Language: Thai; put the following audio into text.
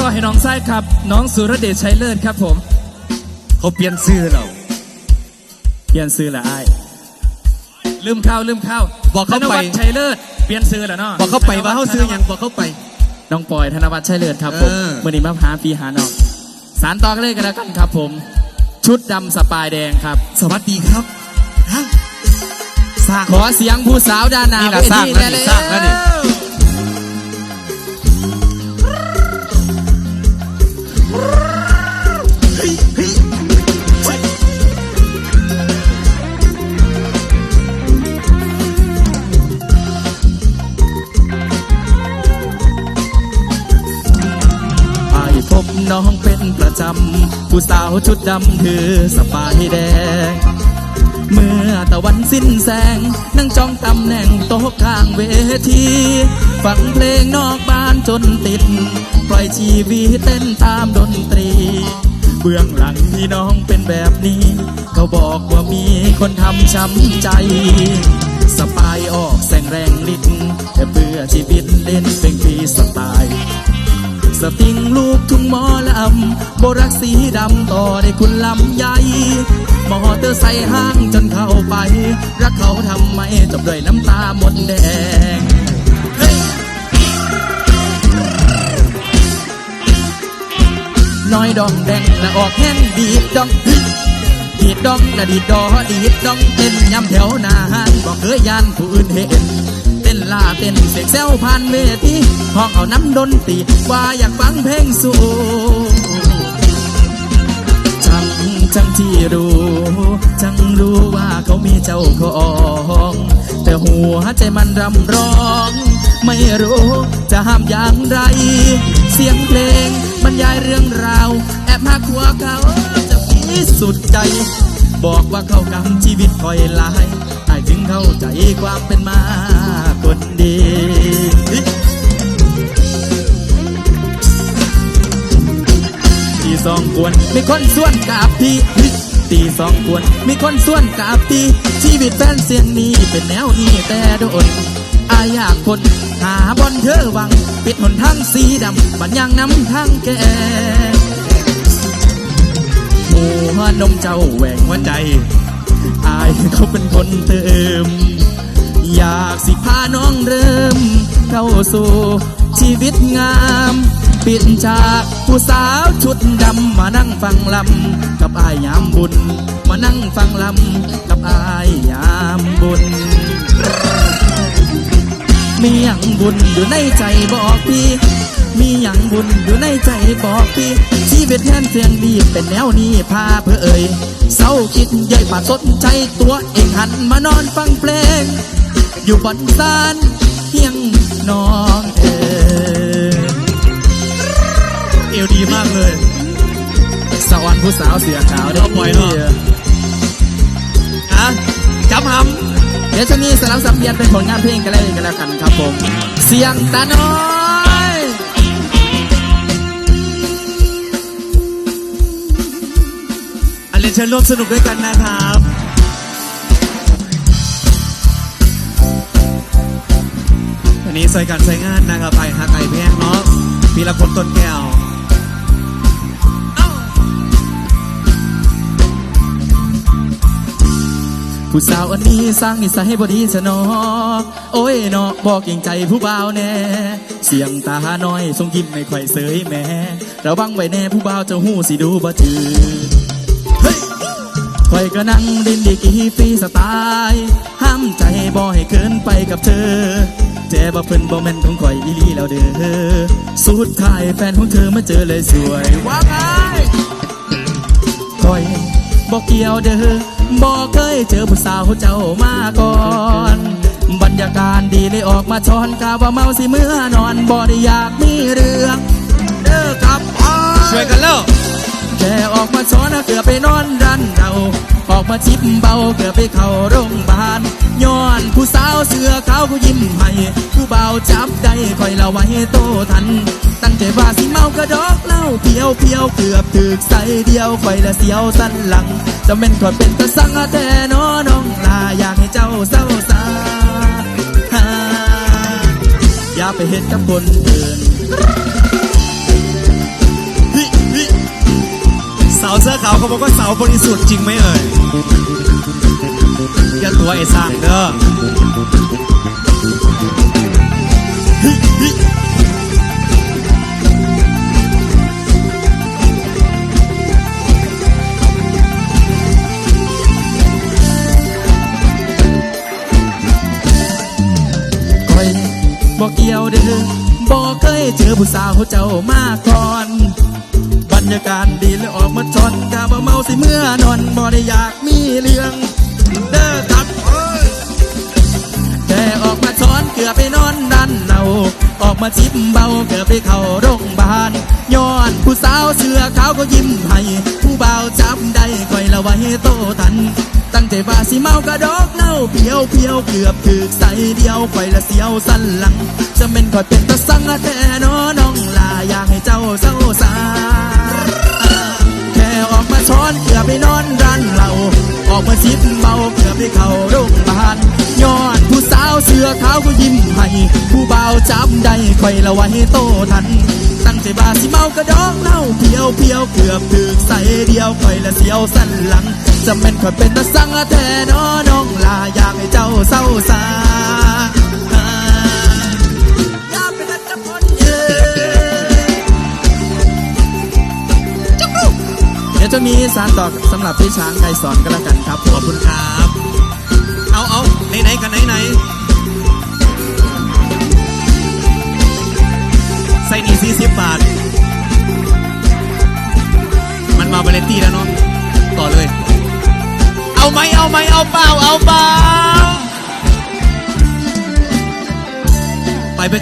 ต่อให้น้องไส้ครับ น้องสุรเดชชัยเลิศครับผม เขาเปลี่ยนชื่อเราเปลี่ยนซื้อละไอ้ายลืมข้าวลืมข้าวบอกเขาไป ธนวัฒน์ชัยเลิศเปลี่ยนซื้อแล้วเนาะบอกเขาไปว่าเขาซื้อหยังบอกเขาไป น้องปอยธนวัฒน์ชัยเลิศครับผมเออ วันนี้มาหาปีหาน้องสารต่อกันเลยกันแล้วกันครับผม ชุดดำสปายแดงครับ สวัสดีครับฮะสร้าง ขอเสียงผู้สาวด้านหน้านี่ล่ะเวสร้างแล้วนี่เลยสร้างแล้วนี่ น้องเป็นประจำ ผู้สาวชุดดำคือสปายแดง เมื่อตะวันสิ้นแสง นั่งจ้องตำแหน่งโต๊ะข้างเวที ฟังเพลงนอกบ้านจนติด ปล่อยชีวิตเต้นตามดนตรี เบื้องหลังที่น้องเป็นแบบนี้ เขาบอกว่ามีคนทำช้ำใจสปายออกแสงแรงฤทธิ์แต่เพื่อชีวิตเล่นเป็นฟีสไตล์ สติงลูกทุ่งหมอลำโบรักสีดำต่อได้คุณลำใหญ่มอเตอร์ไซค์ห้างจนเข้าไป รักเขาทำไมจบด้วยน้ำตาหมดแดงน้อยดองแดงและออกแห้งดีดดองดีดดองและดีดดอดีดดองเต้นยำแถวหน้าห้านบอกเคยยานผู้อื่นเห็น ลาเต้นเสกแซวผ่านเวทีห้องเอาน้ำดนตรีว่าอยากฟังเพลงสูงจังจังที่รู้ จังรู้ว่าเขามีเจ้าของ แต่หัวใจมันรำร้อง ไม่รู้จะห้ามอย่างไร เสียงเพลงบรรยายเรื่องราว แอบหักหัวเขาจะพิสุดใจ บอกว่าเขากำชีวิตคอยลายให้ถึงเข้าใจความเป็นมา ดี ตีสองกวนมีคนส่วนกาบพี่ตีสองกวนมีคนส่วนกาบพี่ชีวิตแฟนเสียงนี้เป็นแนวนี้แต่โดนอายากคนหาบอลเธอวัง ปิดหนทางสีดำบันยังน้ำทางแก่หัวนมเจ้าแหวงหัวใจ อายเขาเป็นคนเติม อยากสิพาน้องเริ่ม เข้าสู่ชีวิตงาม ปิดจากผู้สาวชุดดำมานั่งฟังลำกับอายยามบุญ มานั่งฟังลำกับอายยามบุญ มีอย่างบุญอยู่ในใจบอกพี่ มีอย่างบุญอยู่ในใจบอกพี่ชีวิตแทนเสียงดีเป็นแนวนี้พาเพื่อเอ่ยเศร้าคิดใหญ่ป่าสนใจตัวเองหันมานอนฟังเพลง อยู่บนศาลเพียงน้องเอ๋เอวดีมากเลย สวรรค์ผู้สาวเสือขาวได้อปล่อยเนอะอะจำหเดี๋ยวจะมีสลับสับเปลี่ยนเป็นผลงานเพลงกันเลยกันแล้วกันครับผม เสียงตาน้อยอันเรียนเชิญร่วมสนุกด้วยกันนะครับ นี้ใส่การใส่งานนะครับไปหาไก่แพงเนาะพีละคนต้นแก้วผู้สาวอันนี้สร้างนิสัยให้บดีสนอ โอ้ยเนาะบอกเก่งใจผู้บ่าวแน่ เสียงตาน้อยทรงยิ้มไม่ค่อยเสยแม่ระวังไว้แน่ผู้บ่าวจะหู้สิดูบ่ถือเฮ้ยคอยก็นั่งดินดีกีฟรีสไตล์ ห้ามใจบ่ให้เกินไปกับเธอ เจ๊บ่เพิ่นบ่แม่นของข่อยอีหลีแล้วเด้อสุดท้ายแฟนของเธอมาเจอเลยสวยว่าไงคอยบอกเกี่ยวเด้อบอกเคยเจอผู้สาวเจ้ามาก่อนบรรยากาศดีเลยออกมาช้อนกาว่าเมาสิเมื่อนอนบ่ได้อยากมีเรื่องเด้อกับอ้ายช่วยกันแล้วแค่ออกมาช้อนเกือบไปนอนรันเรา ออกมาชิบเบาเกือบไปเข้าโรงพยาบาลย้อนผู้สาวเสือขาวก็ยิ้มให้ผู้เบาจับได้คอยละไว้โตทัน ตั้งใจว่าสิเมากระดอกเหล้าเพียวเพียวเกือบถึกใส่เดียวคอยละเสียวสันหลังจะเป็นขอยเป็นตะสังแต่น้อน้องลาอยากให้เจ้าเศร้าสาหาอย่าไปเห็นกับคนอื่นาวเขาบอกว่าสาวบริสุทธิ์จริงไหมเอ่ยอย่าตัวไอ้สร้างเด้อบอกเกี่ยวเด้อบอกเคยเจอผู้สาวเจ้ามาก่อน รรยากาศดีเลยออกมาชอนกาบ่เมาสิเมื่อนอนบ่ได้อยากมีเรื่องเด้อครับเอ้ยแต่ออกมาช้อนเกือบไปนอนดันเนาออกมาชิมเบาเกือบไปเข้าโรงพยาบาลย้อนผู้สาวเสื้อเขาก็ยิ้มให้ผู้บ่าวจำได้คอยละไว้โตทัน ตั้งใจว่าสิเมากระดอกเน่าเพียวเพียวเกือบถึกใส่เดียวคอยละเสียวสันหลังจะเป็นคอยเป็นตะสังแท้นอน้องลาอยากให้เจ้าเศร้าสา ออกมาช้อนเกือบไปนอนรันเราออกมาชิดเมาเกือบไปเข้าโรงพยาบาลย้อนผู้สาวเสื้อขาวก็ยิ้มให้ผู้บ่าวจำได้คอยละไว้โตทัน ตั้งใจบาสิเมากระดองเน่าเพียวเพียวเกือบถึกใส่เดียวคอยละเสียวสันหลังจะเป็นคอยเป็นตะสังแท้นอน้องลาอยากให้เจ้าเศร้าสา เดี๋ยวจะมีสารต่อสำหรับพี่ช้างไกรสอนก็แล้วกันครับ ขอบคุณครับ เอาเอาไหนไหนกันไหนไหนใส่นี่สี่สิบบาท มันมาเบเลตี้แล้วเนาะต่อเลย เอาไหมเอาไหมเอาเปล่าเอาเปล่าไปไป